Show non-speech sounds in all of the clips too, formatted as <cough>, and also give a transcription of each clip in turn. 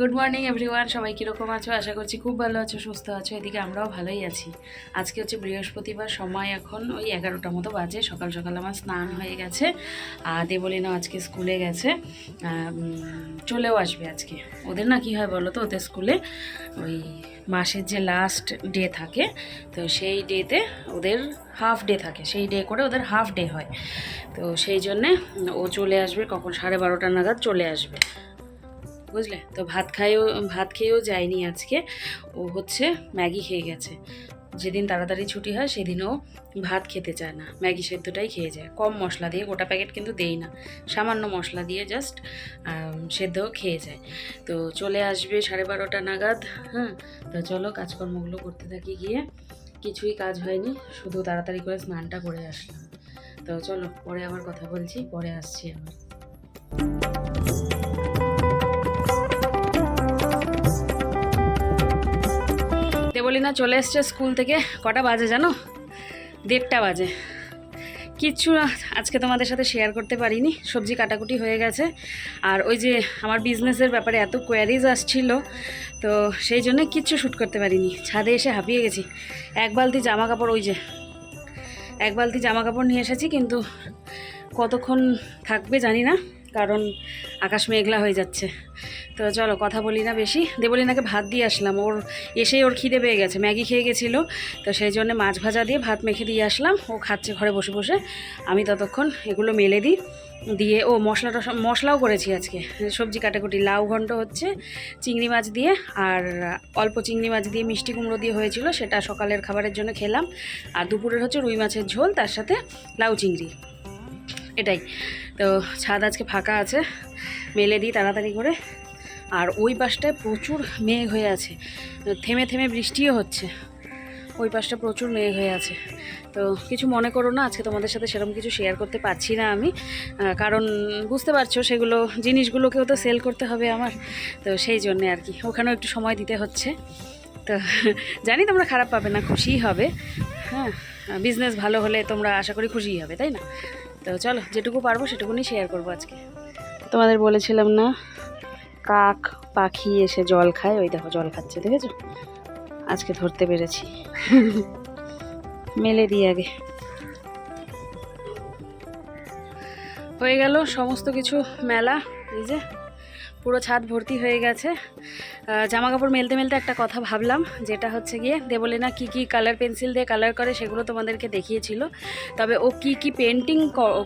Morning everyone সবাই কীরকম আছো? আশা করছি খুব ভালো আছো, সুস্থ আছো। এদিকে আমরাও ভালোই আছি। আজকে হচ্ছে বৃহস্পতিবার, সময় এখন ওই এগারোটা মতো বাজে। সকাল সকাল আমার স্নান হয়ে গেছে। আর দেবলিনা আজকে স্কুলে গেছে। চলেও আসবে আজকে। ওদের না কী হয় বলো তো? ওদের স্কুলে ওই মাসের যে লাস্ট ডে থাকে, তো সেই ডেতে ওদের হাফ ডে থাকে। সেই ডে করে ওদের হাফ ডে হয়। তো সেই জন্যে ও চলে আসবে কখন? সাড়ে বারোটা নাগাদ চলে আসবে। বুঝলে? তো ভাত খাইও, ভাত খেয়েও যায়নি আজকে। ও হচ্ছে ম্যাগি খেয়ে গেছে। যেদিন তাড়াতাড়ি ছুটি হয়, সেদিনও ভাত খেতে চায় না। ম্যাগি সেদ্ধটাই খেয়ে যায়। কম মশলা দিয়ে, গোটা প্যাকেট কিন্তু দেই না। সামান্য মশলা দিয়ে জাস্ট সেদ্ধ খেয়ে যায়। তো চলে আসবে সাড়ে বারোটা নাগাদ হ্যাঁ? তো চলো কাজকর্মগুলো করতে থাকি গিয়ে। কিছুই কাজ হয়নি, শুধু তাড়াতাড়ি করে স্নানটা করে আসলাম। তো চলো, পরে আবার কথা বলছি, পরে আসছি আবার। দেবলিনা চলে এসছে স্কুল থেকে কটা বাজে জানো? দেড়টা বাজে। কিচ্ছু আজকে তোমাদের সাথে শেয়ার করতে পারিনি, সবজি কাটাকুটি হয়ে গেছে। আর ওই যে আমার বিজনেসের ব্যাপারে এত কোয়ারিজ আসছিল, তো সেই জন্য কিচ্ছু শ্যুট করতে পারিনি। ছাদে এসে হাঁপিয়ে গেছি। এক বালতি জামা কাপড় ওই যে, এক বালতি জামা কাপড় নিয়ে এসেছি, কিন্তু কতক্ষণ থাকবে জানি না। কারণ আকাশ মেঘলা হয়ে যাচ্ছে। তো চলো কথা বলি না বেশি। দেবলিনাকে ভাত দিয়ে আসলাম। ওর এসেই ওর খিদে পেয়ে গেছে। ম্যাগি খেয়ে গেছিল। তো সেই জন্য মাছ ভাজা দিয়ে ভাত মেখে দিয়ে আসলাম। ও খাচ্ছে ঘরে বসে বসে। আমি ততক্ষণ এগুলো মেলে দিই। দিয়ে ও মশলাটা সব- মশলাও করেছি আজকে। সবজি কাটাকুটি, লাউ ঘন্ট হচ্ছে, চিংড়ি মাছ দিয়ে আর অল্প চিংড়ি মাছ দিয়ে মিষ্টি কুমড়ো দিয়ে হয়েছিল। সেটা সকালের খাবারের জন্য খেলাম। আর দুপুরের হচ্ছে রুই মাছের ঝোল, তার সাথে লাউ চিংড়ি। এটাই। তো ছাদ আজকে ফাঁকা আছে, মেলে দিই তাড়াতাড়ি করে। আর ওই পাশটায় প্রচুর মেঘ হয়ে আছে থেমে থেমে বৃষ্টিও হচ্ছে। ওই পাশটা প্রচুর মেঘ হয়ে আছে। তো কিছু মনে করো না, আজকে তোমাদের সাথে সেরকম কিছু শেয়ার করতে পারছি না আমি। কারণ বুঝতে পারছ, সেগুলো, জিনিসগুলোকেও তো সেল করতে হবে আমার। তো সেই জন্যে আর কি, ওখানেও একটু সময় দিতে হচ্ছে। তো <laughs> জানি তোমরা খারাপ পাবে না, খুশিই হবে। হ্যাঁ বিজনেস ভালো হলে তোমরা আশা করি খুশিই হবে, তাই না? তো চলো যেটুকু পারব সেটুকুনি শেয়ার করব আজকে। তোমাদের বলেছিলাম না কাক পাখি এসে জল খায় ওই দেখো জল খাচ্ছে দেখেছ? আজকে ধরতে পেরেছি। মেলে দিই আগে। হয়ে গেল সমস্ত কিছু মেলা এই যে। পুরো ছাদ ভর্তি হয়ে গেছে। জামা কাপড় মেলতে মেলতে একটা কথা ভাবলাম, যেটা হচ্ছে গিয়ে দেবলিনা কী কী কালার পেন্সিল দিয়ে কালার করে সেগুলো তোমাদেরকে দেখিয়েছিল। তবে ও কি কি পেন্টিং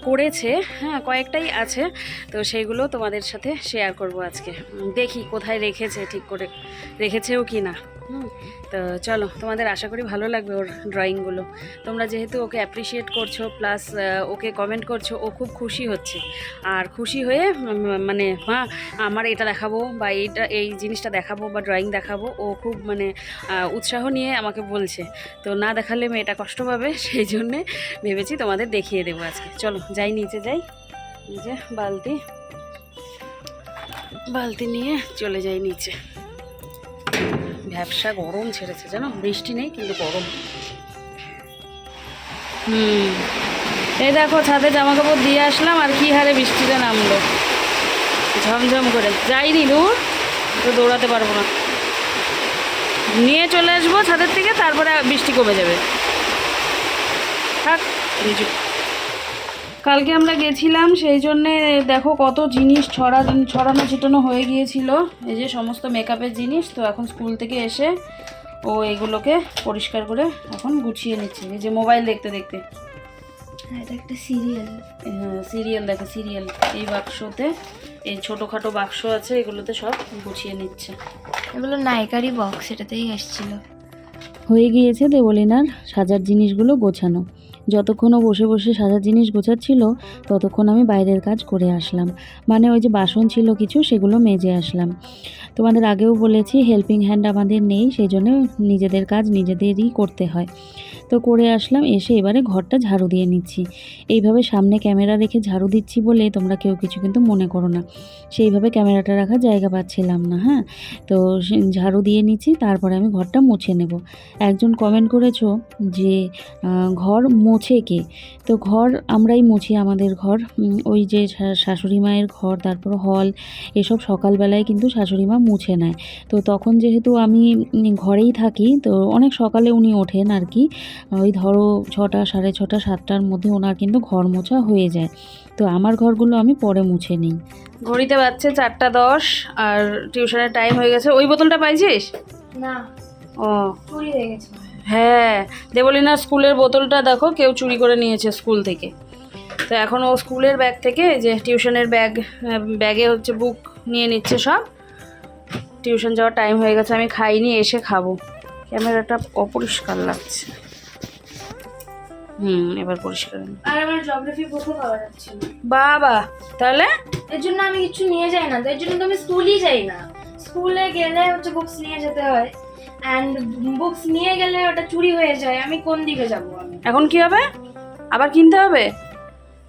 করেছে হ্যাঁ কয়েকটাই আছে, তো সেইগুলো তোমাদের সাথে শেয়ার করব আজকে। দেখি কোথায় রেখেছে ঠিক করে, রেখেছেও কি না তো চলো, তোমাদের আশা করি ভালো লাগবে ওর ড্রয়িংগুলো তোমরা যেহেতু ওকে অ্যাপ্রিসিয়েট করছ প্লাস ওকে কমেন্ট করছ, ও খুব খুশি হচ্ছে। আর খুশি হয়ে মানে মা আমার এটা দেখাবো বা এইটা, এই জিনিসটা দেখাবো বা ড্রয়িং দেখাবো, ও খুব মানে উৎসাহ নিয়ে আমাকে বলছে। তো না দেখালে মেয়েটা কষ্ট পাবে, <laughs> সেই জন্যে ভেবেছি তোমাদের দেখিয়ে দেবো আজকে। চলো, যাই, নিচে যাই। নিচে বালতি। বালতি নিয়ে চলে যাই নিচে। ব্যবসা গরম ছেড়েছে, জানো? বৃষ্টি নেই, কিন্তু গরম। হুম। এই দেখো, ছাদে জামা কাপড় দিয়ে আসলাম, আর কি হারে বৃষ্টিটা নামলো। ঝমঝম করে। যাইনি, দূর। তো দৌড়াতে পারব না। নিয়ে চলে আসব ছাদের থেকে, তারপরে বৃষ্টি কমে যাবে। থাক কালকে আমরা গেছিলাম সেই জন্যে দেখো কত জিনিস ছড়া ছড়ানো ছিটানো হয়ে গিয়েছিল। এই যে সমস্ত মেকআপের জিনিস তো এখন স্কুল থেকে এসে ও এগুলোকে পরিষ্কার করে এখন গুছিয়ে নিচ্ছে। এই যে মোবাইল দেখতে দেখতে। হ্যাঁ এটা একটা সিরিয়াল সিরিয়াল দেখো সিরিয়াল এই বাক্সতে এই ছোটোখাটো বাক্স আছে এগুলোতে সব গুছিয়ে নিচ্ছে। এগুলো নায়িকারই বক্স এটাতেই এসেছিল হয়ে গিয়েছে দেবলিনার সাজার জিনিসগুলো গোছানো। যতক্ষণ ও বসে বসে সাজার জিনিস গোছাচ্ছিল, ততক্ষণ আমি বাইরের কাজ করে আসলাম। মানে ওই যে বাসন ছিল কিছু, সেগুলো মেজে আসলাম। তোমাদের আগেও বলেছি হেল্পিং হ্যান্ড আমাদের নেই সেই জন্য নিজেদের কাজ নিজেদেরই করতে হয়। তো করে আসলাম, এসে এবারে ঘরটা ঝাড়ু দিয়ে নিচ্ছি। এইভাবে সামনে ক্যামেরা রেখে ঝাড়ু দিচ্ছি বলে তোমরা কেউ কিছু কিন্তু মনে করো না। সেইভাবে ক্যামেরাটা রাখার জায়গা পাচ্ছিলাম না হ্যাঁ? তো ঝাড়ু দিয়ে নিচ্ছি, তারপরে আমি ঘরটা মুছে নেব। একজন কমেন্ট করেছ যে ঘর মোছে কে? তো ঘর আমরাই মুছি আমাদের ঘর। ওই যে শাশুড়ি মায়ের ঘর তারপর হল এসব সকালবেলায় কিন্তু শাশুড়ি মা মুছে নেয়। তো তখন যেহেতু আমি ঘরেই থাকি তো অনেক সকালে উনি ওঠেন আর কি। ওই ধরো ছটা সাড়ে ছটা সাতটার মধ্যে ওনার কিন্তু ঘর মোছা হয়ে যায়। তো আমার ঘরগুলো আমি পরে মুছে নিই। ঘড়িতে বাজছে চারটা দশ আর টিউশনের টাইম হয়ে গেছে। ওই বোতলটা পাইছিস? না। ও। চুরি হয়ে গেছে। হ্যাঁ দেবলিনা স্কুলের বোতলটা দেখো কেউ চুরি করে নিয়েছে স্কুল থেকে। তো এখন ও স্কুলের ব্যাগ থেকে যে টিউশনের ব্যাগ ব্যাগে হচ্ছে বুক নিয়ে নিচ্ছে সব। টিউশন যাওয়ার টাইম হয়ে গেছে আমি খাইনি এসে খাব। ক্যামেরাটা অপরিষ্কার লাগছে। হুম এবার পরিষ্কার। হলো। আর আমার জিওগ্রাফি বইও পাওয়া যাচ্ছে না। বাবা তাহলে? এর জন্য আমি কিছু নিয়ে যাই না এর জন্য তো আমি স্কুলই যাই না। স্কুলে গেলে হচ্ছে বুকস নিয়ে যেতে হয়। অ্যান্ড বুকস নিয়ে গেলে ওটা চুরি হয়ে যায় আমি কোন দিকে যাব আমি? এখন কি হবে? আবার কিনতে হবে?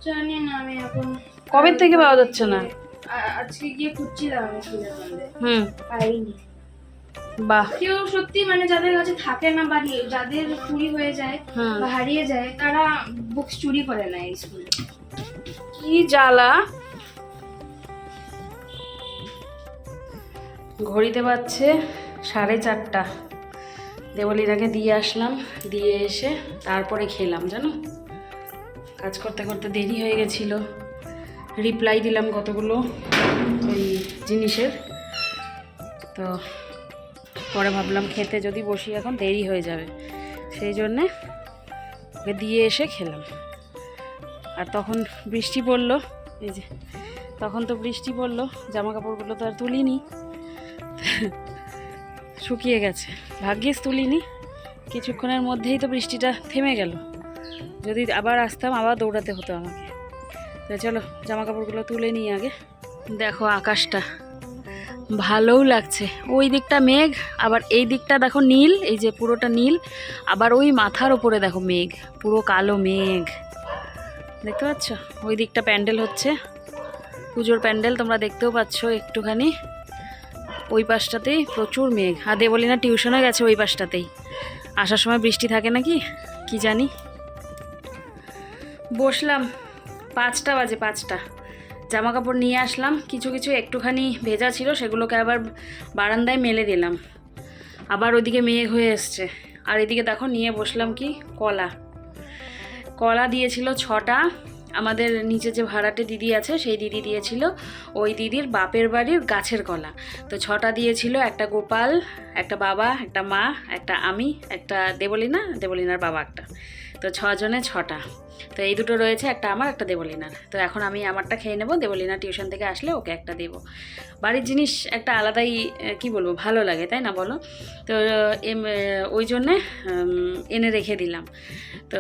জানি না আমি এখন। কবে থেকে পাওয়া যাচ্ছে না? আজকে গিয়ে খুঁজছিলাম আমি হুম। পাইনি। বাহ। কেউ সত্যি মানে যাদের কাছে থাকে না বা নি- যাদের চুরি হয়ে যায় বা হারিয়ে যায় তারা বুকস চুরি করে নেয় স্কুলে কি জ্বালা? ঘড়িতে বাজছে সাড়ে চারটা। দেবলীরাকে দিয়ে আসলাম, দিয়ে এসে তারপরে খেলাম, জানো? কাজ করতে করতে দেরি হয়ে গেছিল। রিপ্লাই দিলাম কতগুলো ওই জিনিসের। তো পরে ভাবলাম খেতে যদি বসি এখন দেরি হয়ে যাবে। সেই জন্যে ওকে দিয়ে এসে খেলাম। আর তখন বৃষ্টি পড়ল, এই যে, তখন তো বৃষ্টি পড়ল জামা কাপড়গুলো তো আর তুলিনি। শুকিয়ে গেছে। ভাগ্যিস তুলিনি। কিছুক্ষণের মধ্যেই তো বৃষ্টিটা থেমে গেল। যদি আবার আসতাম, আবার দৌড়াতে হতো আমাকে। তো চলো জামা কাপড়গুলো তুলে নিই আগে। দেখো আকাশটা। ভালোও লাগছে। ওই দিকটা মেঘ, আবার এই দিকটা দেখো নীল, এই যে পুরোটা নীল। আবার ওই মাথার ওপরে দেখো মেঘ, পুরো কালো মেঘ। দেখতে পাচ্ছ? ওই দিকটা প্যান্ডেল হচ্ছে। পুজোর প্যান্ডেল তোমরা দেখতেও পাচ্ছ একটুখানি। ওই পাশটাতেই প্রচুর মেঘ। আর দেবলিনা টিউশনে গেছে ওই পাশটাতেই। আসার সময় বৃষ্টি থাকে নাকি? কি জানি? বসলাম। পাঁচটা বাজে, পাঁচটা। জামা কাপড় নিয়ে আসলাম। কিছু কিছু একটুখানি ভেজা ছিল, সেগুলোকে আবার বারান্দায় মেলে দিলাম। আবার ওদিকে মেঘ হয়ে এসছে। আর এদিকে দেখো, নিয়ে বসলাম কি? কলা। কলা দিয়েছিল ছটা। আমাদের নিচে যে ভাড়াটে দিদি আছে, সেই দিদি দিয়েছিল ওই দিদির বাপের বাড়ির গাছের কলা। তো ছটা দিয়েছিল, একটা গোপাল, একটা বাবা, একটা মা, একটা আমি, একটা দেবলিনা, দেবলিনার বাবা একটা। তো ছজনে ছটা। তো এই দুটো রয়েছে, একটা আমার, একটা দেবলিনার। তো এখন আমি আমারটা খেয়ে নেব, দেবলিনা টিউশন থেকে আসলে ওকে একটা দেবো। বাড়ির জিনিস একটা আলাদাই কি বলব, ভালো লাগে, তাই না বলো? তো ওই জন্যে এনে রেখে দিলাম। তো,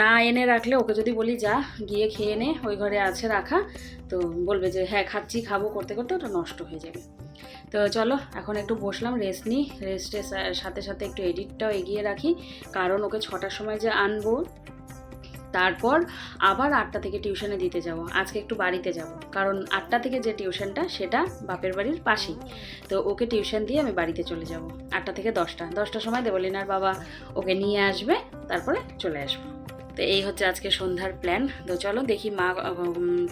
না এনে রাখলে ওকে যদি বলি, যা, গিয়ে খেয়ে নে, ওই ঘরে আছে, রাখা। তো বলবে যে হ্যাঁ খাচ্ছি, খাব করতে করতে, ওটা নষ্ট হয়ে যাবে। তো চলো, এখন একটু বসলাম রেস্ট নিই। রেস্টের সাথে সাথে একটু এডিটটাও এগিয়ে রাখি। কারণ ওকে ছটার সময় যে আনব তারপর আবার আটটা থেকে টিউশনে দিতে যাব। আজকে একটু বাড়িতে যাব। কারণ আটটা থেকে যে টিউশনটা, সেটা বাপের বাড়ির পাশেই। তো ওকে টিউশন দিয়ে আমি বাড়িতে চলে যাব। আটটা থেকে দশটা। দশটার সময় দেবলিনার বাবা ওকে নিয়ে আসবে, তারপরে চলে আসব। তো এই হচ্ছে আজকে সন্ধ্যার প্ল্যান তো চলো দেখি মা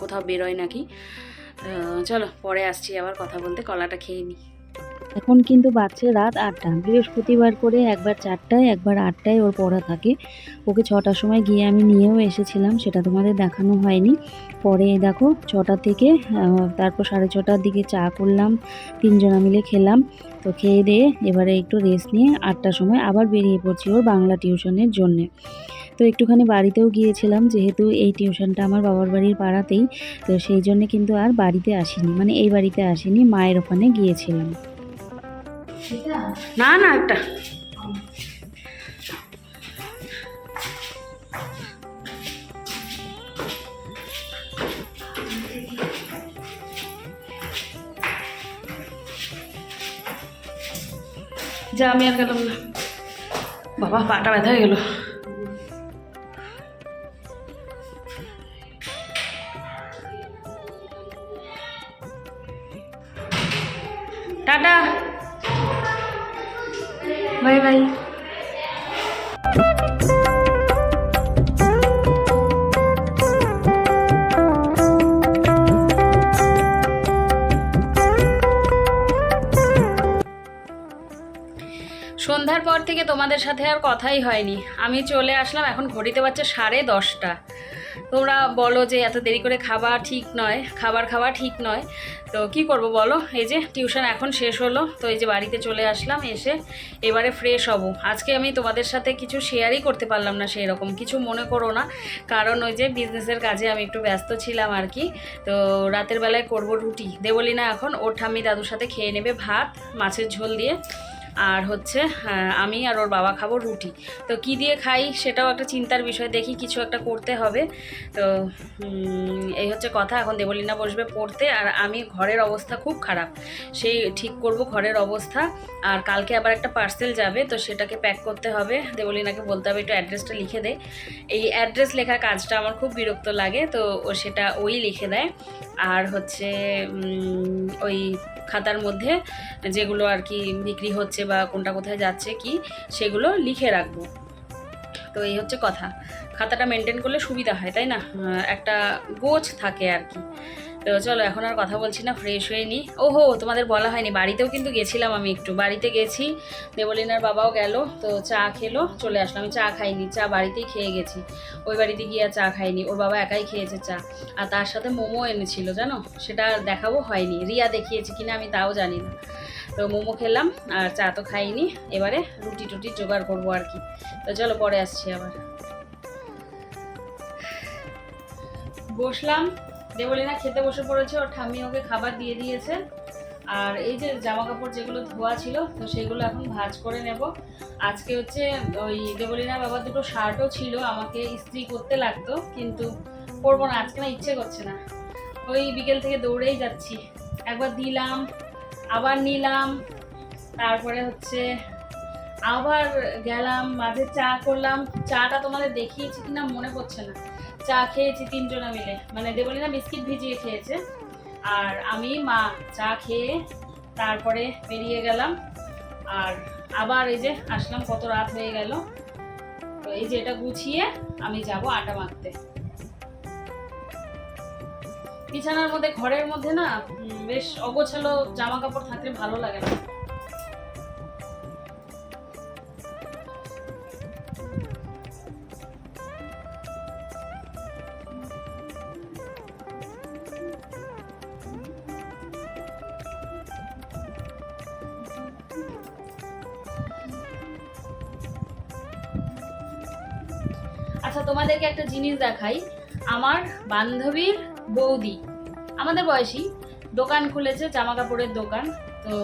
কোথাও বেরোয় নাকি। চলো পরে আসছি আবার কথা বলতে, কলাটা খেয়ে নিই এখন কিন্তু বাচ্চা রাত আটটা। বৃহস্পতিবার করে একবার চারটায়, একবার আটটায় ওর পড়া থাকে। ওকে ছটার সময় গিয়ে আমি নিয়েও এসেছিলাম, সেটা তোমাদের দেখানো হয়নি। পরে দেখো ছটা থেকে তারপর সাড়ে ছটার দিকে চা করলাম, তিনজনা মিলে খেলাম। তো খেয়ে দিয়ে এবারে একটু রেস্ট নিয়ে আটটার সময় আবার বেরিয়ে পড়ছি ওর বাংলা টিউশনের জন্যে। তো একটুখানি বাড়িতেও গিয়েছিলাম, যেহেতু এই টিউশনটা আমার বাবার বাড়ির পাড়াতেই, তো সেই জন্যে কিন্তু আর বাড়িতে আসিনি মানে এই বাড়িতে আসিনি, মায়ের ওখানে গিয়েছিলাম। না না একটা। যা আমি আর গেলাম না। বাবা পাটা ব্যথা হয়ে গেল। সাথে আর কথাই হয়নি। আমি চলে আসলাম, এখন ঘড়িতে বাচ্চা সাড়ে দশটা। তোমরা বলো যে এত দেরি করে খাওয়া ঠিক নয়, খাবার খাওয়া ঠিক নয়। তো কি করব বলো? এই যে টিউশন এখন শেষ হলো, তো এই যে বাড়িতে চলে আসলাম, এসে এবারে ফ্রেশ হব। আজকে আমি তোমাদের সাথে কিছু শেয়ারই করতে পারলাম না সেই রকম কিছু মনে করো না। কারণ ওই যে বিজনেসের কাজে আমি একটু ব্যস্ত ছিলাম আর কি। তো রাতের বেলায় করব রুটি। দেবলি না এখন ওর ঠাম্মি দাদুর সাথে খেয়ে নেবে ভাত, মাছের ঝোল দিয়ে। আর হচ্ছে আহ, আমি আর ওর বাবা খাব রুটি। তো কি দিয়ে খাই সেটাও একটা চিন্তার বিষয় দেখি কিছু একটা করতে হবে। তো এই হচ্ছে কথা এখন দেবলীনা বসবে পড়তে আর আমি ঘরের অবস্থা খুব খারাপ। সেই ঠিক করব ঘরের অবস্থা। আর কালকে আবার একটা পার্সেল যাবে তো সেটাকে প্যাক করতে হবে। দেবলীনাকে বলতে হবে একটু অ্যাড্রেসটা লিখে দে। এই অ্যাড্রেস লেখার কাজটা আমার খুব বিরক্ত লাগে তো সেটা ওই লিখে দেয়। আর হচ্ছে ওই খাতার মধ্যে যেগুলো আর কি বিক্রি হচ্ছে বা কোনটা কোথায় যাচ্ছে কি, সেগুলো লিখে রাখব। তো এই হচ্ছে কথা। খাতাটা মেনটেন করলে সুবিধা হয়, তাই না? একটা গোছ থাকে আর কি। তো চলো, এখন আর কথা বলছি না ফ্রেশ হয়ে নিই ওহো, তোমাদের বলা হয়নি, বাড়িতেও কিন্তু গেছিলাম আমি একটু। বাড়িতে গেছি, দেবলিনার বাবাও গেল, তো চা খেলো, চলে আসলো। আমি চা খাইনি, চা বাড়িতেই খেয়ে গেছি। ওই বাড়িতে গিয়ে আর চা খাইনি, ওর বাবা একাই খেয়েছে চা। আর তার সাথে মোমো এনেছিল, জানো? সেটা দেখাবো হয়নি। রিয়া দেখিয়েছে কিনা আমি তাও জানি না। তো মোমো খেলাম, আর চা তো খাইনি। এবারে রুটি টুটি জোগাড় করব আর কি। তো চলো, পরে আসছি আবার। বসলাম দেবলিনা খেতে বসে পড়েছে, ওর ঠাম্মি ওকে খাবার দিয়ে দিয়েছে। আর এই যে জামা কাপড় যেগুলো ধোয়া ছিল, তো সেগুলো এখন ভাঁজ করে নেব। আজকে হচ্ছে ওই দেবলিনা বাবার দুটো শার্টও ছিল, আমাকে ইস্ত্রি করতে লাগতো, কিন্তু করব না, আজকে না ইচ্ছে করছে না। ওই বিকেল থেকে দৌড়েই যাচ্ছি। একবার দিলাম, আবার নিলাম, তারপরে হচ্ছে আবার গেলাম, মাঝে চা করলাম। চাটা তোমাদের দেখিয়েছি কিনা মনে পড়ছে না। চা খেয়েছি তিনজনা মিলে। মানে দেবলিনা বিস্কিট ভিজিয়ে খেয়েছে। আর আমি, মা, চা খেয়ে তারপরে বেরিয়ে গেলাম। আর আবার এই যে আসলাম, কত রাত হয়ে গেল। তো এই যে এটা গুছিয়ে আমি যাব আটা মাখতে। বিছানার মধ্যে, ঘরের মধ্যে না বেশ অগোছালো জামা কাপড় থাকলে ভালো লাগে না। আচ্ছা তোমাদেরকে একটা জিনিস দেখাই। আমার বান্ধবীর বৌদি, আমাদের বয়সী, দোকান খুলেছে জামা কাপড়ের দোকান। তো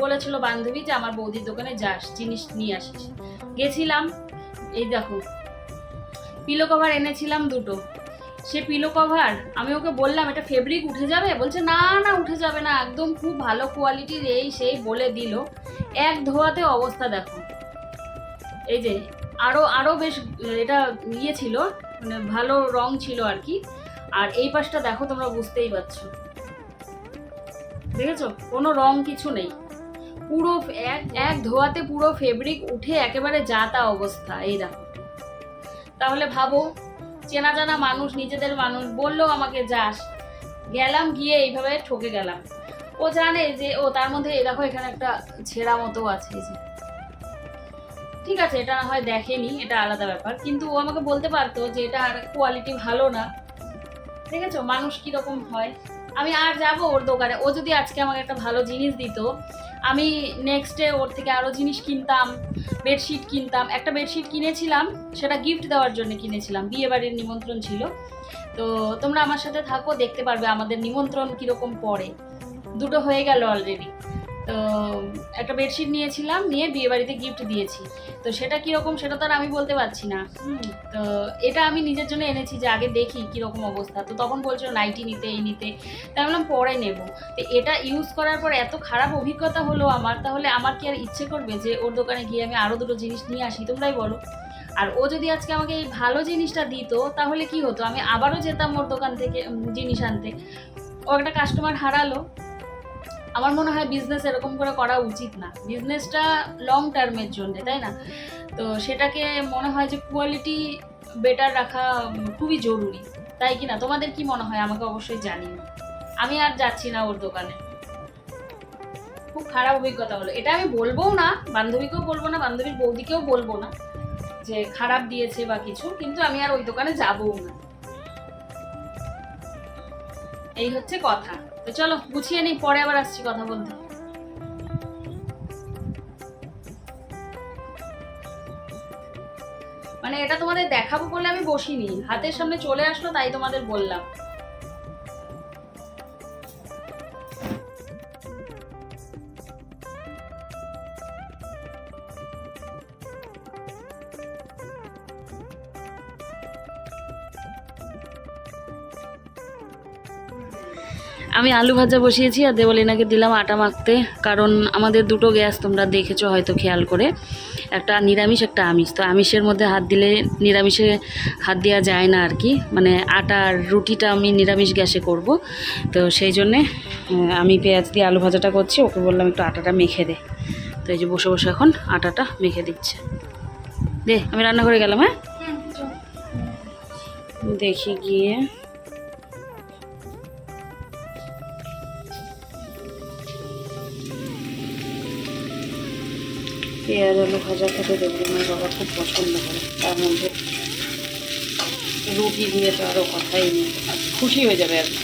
বলেছিল বান্ধবী যে আমার বৌদির দোকানে যাস, জিনিস নিয়ে আসিস। গেছিলাম, এই দেখো পিলো কভার এনেছিলাম দুটো। সে পিলো কভার আমি ওকে বললাম, এটা ফেব্রিক উঠে যাবে? বলছে, না না, উঠে যাবে না, একদম খুব ভালো কোয়ালিটির এই সেই বলে দিল। এক ধোয়াতে অবস্থা দেখো। এই যে আরও আরও বেশ, এটা ইয়ে ছিল মানে ভালো রং ছিল আর কি। আর এই পাশটা দেখো তোমরা বুঝতেই পারছ। দেখেছ? কোনো রং কিছু নেই। পুরো এক এক ধোয়াতে পুরো ফেব্রিক উঠে একেবারে যাতা অবস্থা, এই দেখো। তাহলে ভাবো, চেনা জানা মানুষ, নিজেদের মানুষ বলল আমাকে যাস। গেলাম গিয়ে এইভাবে ঠকে গেলাম। ও জানে যে, ও তার মধ্যে দেখো এখানে একটা ছেঁড়া মতো আছে যে। ঠিক আছে, এটা না হয় দেখেনি, এটা আলাদা ব্যাপার। কিন্তু ও আমাকে বলতে পারতো যে এটা আর কোয়ালিটি ভালো না। দেখেছ মানুষ কীরকম হয়। আমি আর যাব ওর দোকানে। ও যদি আজকে আমাকে একটা ভালো জিনিস দিত, আমি নেক্সট ডে ওর থেকে আরও জিনিস কিনতাম বেডশিট কিনতাম। একটা বেডশিট কিনেছিলাম, সেটা গিফট দেওয়ার জন্য কিনেছিলাম। বিয়ে বাড়ির নিমন্ত্রণ ছিল। তো তোমরা আমার সাথে থাকো, দেখতে পারবে আমাদের নিমন্ত্রণ কীরকম পড়ে। দুটো হয়ে গেল অলরেডি তো একটা বেডশিট নিয়েছিলাম, নিয়ে বিয়ে বাড়িতে গিফট দিয়েছি। তো সেটা কীরকম সেটা তো আর আমি বলতে পারছি না। তো এটা আমি নিজের জন্য এনেছি যে আগে দেখি কীরকম অবস্থা। তো তখন বলছিল নাইটি নিতে, এই নিতে। তাই বললাম, পরে নেব। তো এটা ইউজ করার পর এত খারাপ অভিজ্ঞতা হলো আমার, তাহলে আমার কি আর ইচ্ছে করবে যে ওর দোকানে গিয়ে আমি আরও দুটো জিনিস নিয়ে আসি? তোমরাই বলো। আর ও যদি আজকে আমাকে এই ভালো জিনিসটা দিত, তাহলে কি হতো? আমি আবারও যেতাম ওর দোকান থেকে জিনিস আনতে। ও একটা কাস্টমার হারালো। আমার মনে হয় বিজনেস এরকম করে করা উচিত না। বিজনেসটা লং টার্মের জন্য, তাই না? তো সেটাকে মনে হয় যে কোয়ালিটি বেটার রাখা খুবই জরুরি। তাই কি না? তোমাদের কি মনে হয়? আমাকে অবশ্যই জানিও। আমি আর যাচ্ছি না ওর দোকানে। খুব খারাপ অভিজ্ঞতা হলো। এটা আমি বলবোও না, বান্ধবীকেও বলব না, বান্ধবীর বৌদিকেও বলব না যে খারাপ দিয়েছে বা কিছু, কিন্তু আমি আর ওই দোকানে যাবও না। এই হচ্ছে কথা। চলো, গুছিয়ে নিই, পরে আবার আসছি কথা বলতে। মানে এটা তোমাদের দেখাবো বলে আমি বসিনি। হাতের সামনে চলে আসলো, তাই তোমাদের বললাম। আমি আলু ভাজা বসিয়েছি আর দেবলিনাকে দিলাম আটা মাখতে কারণ আমাদের দুটো গ্যাস তোমরা দেখেছ হয়তো খেয়াল করে। একটা নিরামিষ একটা আমিষ। তো আমিষের মধ্যে হাত দিলে নিরামিষে হাত দেওয়া যায় না আর কি মানে আটা আর রুটিটা আমি নিরামিষ গ্যাসে করব। তো সেই জন্যে আমি পেঁয়াজ দিয়ে আলু ভাজাটা করছি ওকে বললাম একটু আটাটা মেখে দে। তো এই যে বসে বসে এখন আটাটা মেখে দিচ্ছে। দে আমি রান্না করে গেলাম হ্যাঁ? দেখি গিয়ে। পেঁয়াজ আলু ভাজা খেতে দেখবি আমার বাবা খুব পছন্দ করে। তার মধ্যে রুটি দিয়ে তো আরও কথাই নেই। খুশি হয়ে যাবে আর কি।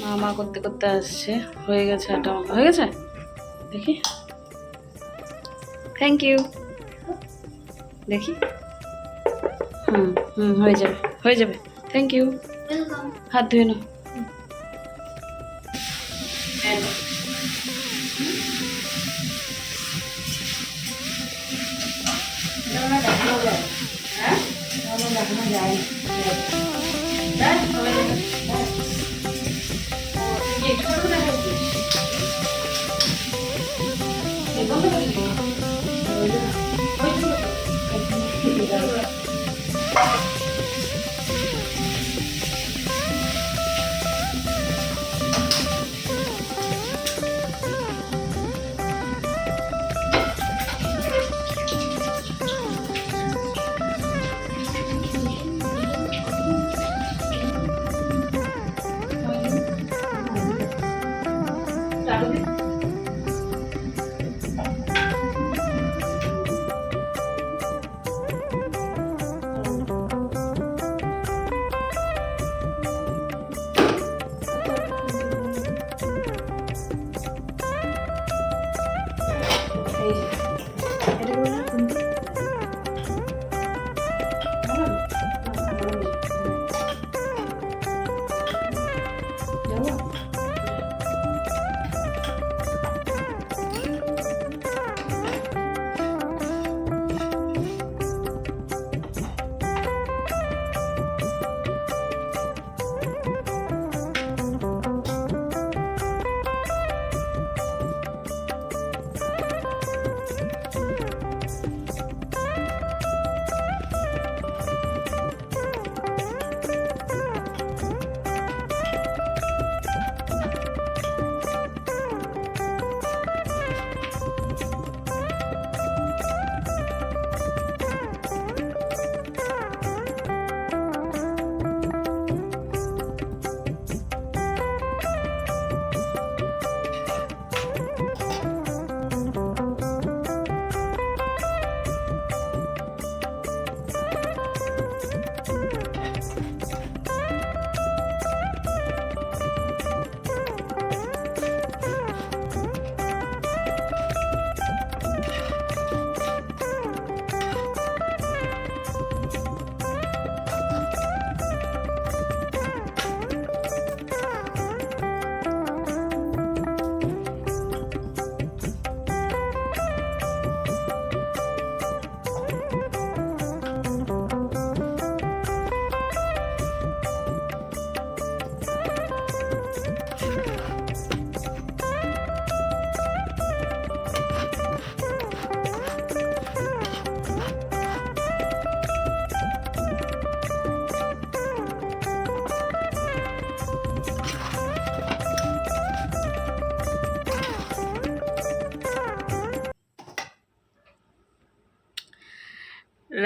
মা মা করতে করতে আসছে। হয়ে গেছে আটা মাখা। হয়ে গেছে? দেখি। থ্যাংক ইউ দেখি। হুম হুম হয়ে যাবে। হয়ে যাবে। থ্যাংক ইউ হাত ধুয়ে নাও। দেখানো যায় হ্যাঁ দেখানো যায়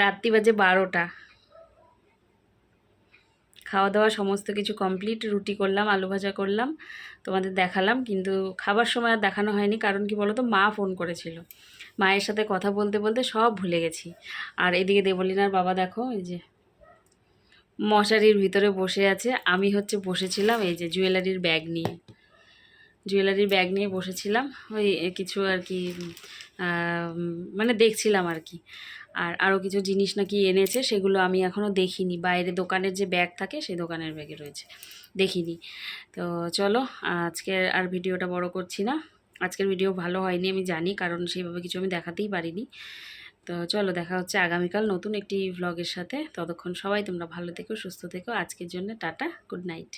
রাত্রি বাজে বারোটা। খাওয়া দাওয়া সমস্ত কিছু কমপ্লিট রুটি করলাম, আলু ভাজা করলাম, তোমাদের দেখালাম, কিন্তু খাবার সময় আর দেখানো হয়নি, কারণ কি বলো তো মা ফোন করেছিল। মায়ের সাথে কথা বলতে বলতে সব ভুলে গেছি। আর এদিকে দেবলিনার বাবা দেখো, এই যে মশারির ভিতরে বসে আছে, আমি হচ্ছে বসেছিলাম, এই যে জুয়েলারির ব্যাগ নিয়ে। জুয়েলারির ব্যাগ নিয়ে বসেছিলাম, ওই কিছু আর কি মানে দেখছিলাম আর কি। আর আরও কিছু জিনিস নাকি এনেছে, সেগুলো আমি এখনও দেখিনি। বাইরে দোকানের যে ব্যাগ থাকে, সেই দোকানের ব্যাগে রয়েছে। দেখিনি। তো চলো আজকে আর ভিডিওটা বড় করছি না। আজকের ভিডিও ভালো হয়নি আমি জানি, কারণ সেইভাবে কিছু আমি দেখাতেই পারিনি। তো চলো, দেখা হচ্ছে আগামীকাল নতুন একটি ভ্লগের সাথে। ততক্ষণ সবাই তোমরা ভালো থেকো, সুস্থ থেকো। আজকের জন্য টাটা গুড নাইট